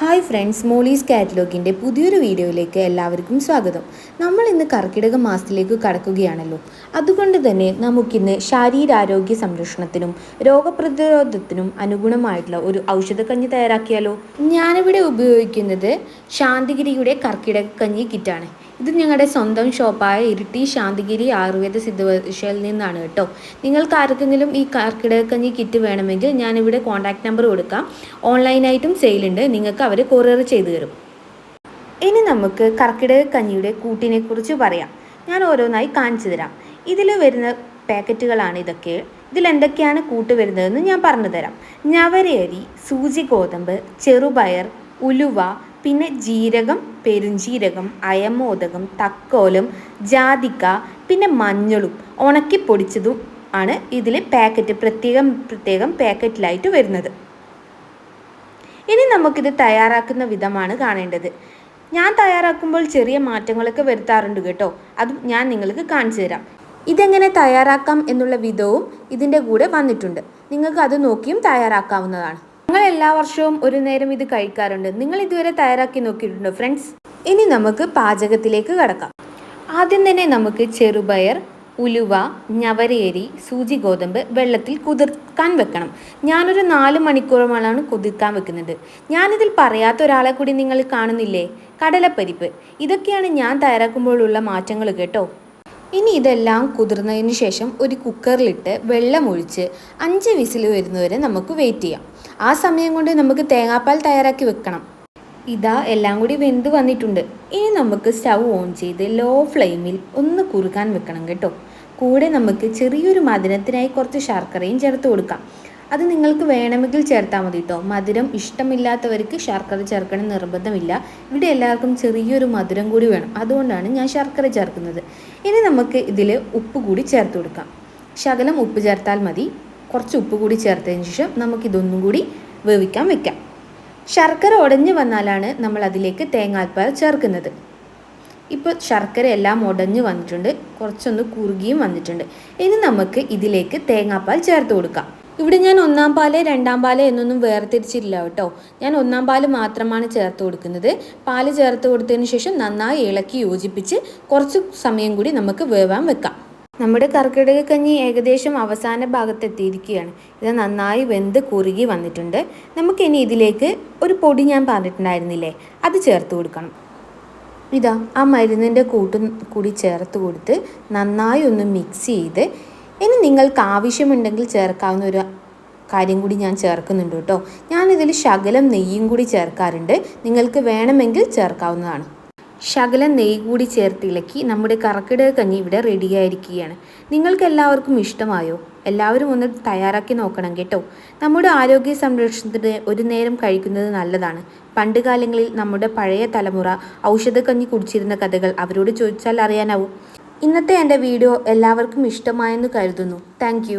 Hi friends Molly's കാറ്റലോഗിന്റെ പുതിയൊരു വീഡിയോയിലേക്ക് എല്ലാവർക്കും സ്വാഗതം. നമ്മൾ ഇന്ന് കർക്കിടക മാസത്തിലേക്ക് കടക്കുകയാണല്ലോ. അതുകൊണ്ട് തന്നെ നമുക്കിന്ന് ശാരീരാരോഗ്യ സംരക്ഷണത്തിനും രോഗപ്രതിരോധത്തിനും അനുഗുണമായിട്ടുള്ള ഒരു ഔഷധക്കഞ്ഞി തയ്യാറാക്കിയാലോ? ഞാനിവിടെ ഉപയോഗിക്കുന്നത് ശാന്തിഗിരിയുടെ കർക്കിടക കഞ്ഞി കിറ്റാണ്. ഇത് ഞങ്ങളുടെ സ്വന്തം ഷോപ്പായ ഇരിട്ടി ശാന്തിഗിരി ആയുർവേദ സിദ്ധവശയിൽ നിന്നാണ് കേട്ടോ. നിങ്ങൾക്ക് ആർക്കെങ്കിലും ഈ കർക്കിടകക്കഞ്ഞി കിറ്റ് വേണമെങ്കിൽ ഞാനിവിടെ കോൺടാക്റ്റ് നമ്പർ കൊടുക്കാം. ഓൺലൈനായിട്ടും സെയിലുണ്ട്. നിങ്ങൾക്ക് അവർ കൊറിയർ ചെയ്തു തരും. ഇനി നമുക്ക് കർക്കിടക കഞ്ഞിയുടെ കൂട്ടിനെ കുറിച്ച് പറയാം. ഞാൻ ഓരോന്നായി കാണിച്ചു തരാം. ഇതിൽ വരുന്ന പാക്കറ്റുകളാണ് ഇതൊക്കെ. ഇതിൽ എന്തൊക്കെയാണ് കൂട്ട് വരുന്നതെന്ന് ഞാൻ പറഞ്ഞു തരാം. ഞവരയരി സൂചി ഗോതമ്പ് ചെറുപയർ ഉലുവ പിന്നെ ജീരകം പെരുംജീരകം അയമോദകം തക്കോലം ജാതിക്ക പിന്നെ മഞ്ഞളും. ഉണക്കി പൊടിച്ചതും ആണ് ഇതിൽ പാക്കറ്റ് പ്രത്യേകം പ്രത്യേകം പാക്കറ്റിലായിട്ട് വരുന്നത്. ഇനി നമുക്കിത് തയ്യാറാക്കുന്ന വിധമാണ് കാണേണ്ടത്. ഞാൻ തയ്യാറാക്കുമ്പോൾ ചെറിയ മാറ്റങ്ങളൊക്കെ വരുത്താറുണ്ട് കേട്ടോ. അത് ഞാൻ നിങ്ങൾക്ക് കാണിച്ചു തരാം. ഇതെങ്ങനെ തയ്യാറാക്കാം എന്നുള്ള വിധവും ഇതിന്റെ കൂടെ വന്നിട്ടുണ്ട്. നിങ്ങൾക്ക് അത് നോക്കിയും തയ്യാറാക്കാവുന്നതാണ്. നിങ്ങൾ എല്ലാ വർഷവും ഒരു നേരം ഇത് കഴിക്കാറുണ്ട്. നിങ്ങൾ ഇതുവരെ തയ്യാറാക്കി നോക്കിയിട്ടുണ്ടോ ഫ്രണ്ട്സ്? ഇനി നമുക്ക് പാചകത്തിലേക്ക് കടക്കാം. ആദ്യം തന്നെ നമുക്ക് ചെറുപയർ ഉലുവ ഞവരേരി സൂചി ഗോതമ്പ് വെള്ളത്തിൽ കുതിർക്കാൻ വെക്കണം. ഞാനൊരു നാല് മണിക്കൂറുമാണ് കുതിർക്കാൻ വെക്കുന്നത്. ഞാനിതിൽ പറയാത്ത ഒരാളെ കൂടി നിങ്ങൾ കാണുന്നില്ലേ? കടലപ്പരിപ്പ്. ഇതൊക്കെയാണ് ഞാൻ തയ്യാറാക്കുമ്പോഴുള്ള മാറ്റങ്ങൾ കേട്ടോ. ഇനി ഇതെല്ലാം കുതിർന്നതിന് ശേഷം ഒരു കുക്കറിലിട്ട് വെള്ളമൊഴിച്ച് അഞ്ച് വിസിൽ വരുന്നവരെ നമുക്ക് വെയിറ്റ് ചെയ്യാം. ആ സമയം കൊണ്ട് നമുക്ക് തേങ്ങാപ്പാൽ തയ്യാറാക്കി വെക്കണം. ഇതാ എല്ലാം കൂടി വെന്ത് വന്നിട്ടുണ്ട്. ഇനി നമുക്ക് സ്റ്റൗ ഓൺ ചെയ്ത് ലോ ഫ്ലെയിമിൽ ഒന്ന് കുറുക്കാൻ വെക്കണം കേട്ടോ. കൂടെ നമുക്ക് ചെറിയൊരു മധുരത്തിനായി കുറച്ച് ശർക്കരയും ചേർത്ത് കൊടുക്കാം. അത് നിങ്ങൾക്ക് വേണമെങ്കിൽ ചേർത്താൽ മതി കേട്ടോ മധുരം ഇഷ്ടമില്ലാത്തവർക്ക് ശർക്കര ചേർക്കണം നിർബന്ധമില്ല. ഇവിടെ എല്ലാവർക്കും ചെറിയൊരു മധുരം കൂടി വേണം. അതുകൊണ്ടാണ് ഞാൻ ശർക്കര ചേർക്കുന്നത്. ഇനി നമുക്ക് ഇതിൽ ഉപ്പ് കൂടി ചേർത്ത് കൊടുക്കാം. ശകലം ഉപ്പ് ചേർത്താൽ മതി. കുറച്ച് ഉപ്പ് കൂടി ചേർത്തതിന് ശേഷം നമുക്കിതൊന്നും കൂടി വേവിക്കാൻ വെക്കാം. ശർക്കര ഉടഞ്ഞു വന്നാലാണ് നമ്മൾ അതിലേക്ക് തേങ്ങാൽപ്പാൽ ചേർക്കുന്നത്. ഇപ്പോൾ ശർക്കര എല്ലാം ഉടഞ്ഞു വന്നിട്ടുണ്ട്. കുറച്ചൊന്ന് കുറുകിയും വന്നിട്ടുണ്ട്. ഇനി നമുക്ക് ഇതിലേക്ക് തേങ്ങാപ്പാൽ ചേർത്ത് കൊടുക്കാം. ഇവിടെ ഞാൻ ഒന്നാം പാൽ രണ്ടാം പാൽ എന്നൊന്നും വേർതിരിച്ചില്ല കേട്ടോ. ഞാൻ ഒന്നാം പാൽ മാത്രമാണ് ചേർത്ത് കൊടുക്കുന്നത്. പാൽ ചേർത്ത് കൊടുത്തതിന് ശേഷം നന്നായി ഇളക്കി യോജിപ്പിച്ച് കുറച്ച് സമയം കൂടി നമുക്ക് വേവാൻ വെക്കാം. നമ്മുടെ കർക്കിടക കഞ്ഞി ഏകദേശം അവസാന ഭാഗത്തെത്തിയിരിക്കുകയാണ്. ഇത് നന്നായി വെന്ത് കുറുകി വന്നിട്ടുണ്ട്. നമുക്കിനി ഇതിലേക്ക് ഒരു പൊടി ഞാൻ പറഞ്ഞിട്ടുണ്ടായിരുന്നില്ലേ? അത് ചേർത്ത് കൊടുക്കണം. ഇതാ ആ മരുന്നിന്റെ കൂട്ടും കൂടി ചേർത്ത് കൊടുത്ത് നന്നായി ഒന്ന് മിക്സ് ചെയ്ത് ഇനി നിങ്ങൾക്ക് ആവശ്യമുണ്ടെങ്കിൽ ചേർക്കാവുന്ന ഒരു കാര്യം കൂടി ഞാൻ ചേർക്കുന്നുണ്ട് കേട്ടോ. ഞാനിതിൽ ശകലം നെയ്യും കൂടി ചേർക്കാറുണ്ട്. നിങ്ങൾക്ക് വേണമെങ്കിൽ ചേർക്കാവുന്നതാണ്. ശകലം നെയ്യ് കൂടി ചേർത്തിളക്കി നമ്മുടെ കറക്കിടക കഞ്ഞി ഇവിടെ റെഡിയായിരിക്കുകയാണ്. നിങ്ങൾക്ക് എല്ലാവർക്കും ഇഷ്ടമായോ? എല്ലാവരും ഒന്ന് തയ്യാറാക്കി നോക്കണം കേട്ടോ. നമ്മുടെ ആരോഗ്യ സംരക്ഷണത്തിന് ഒരു നേരം കഴിക്കുന്നത് നല്ലതാണ്. പണ്ട് കാലങ്ങളിൽ നമ്മുടെ പഴയ തലമുറ ഔഷധക്കഞ്ഞി കുടിച്ചിരുന്ന കഥകൾ അവരോട് ചോദിച്ചാൽ അറിയാനാവും. ഇന്നത്തെ എന്റെ വീഡിയോ എല്ലാവർക്കും ഇഷ്ടമായെന്ന് കരുതുന്നു. താങ്ക്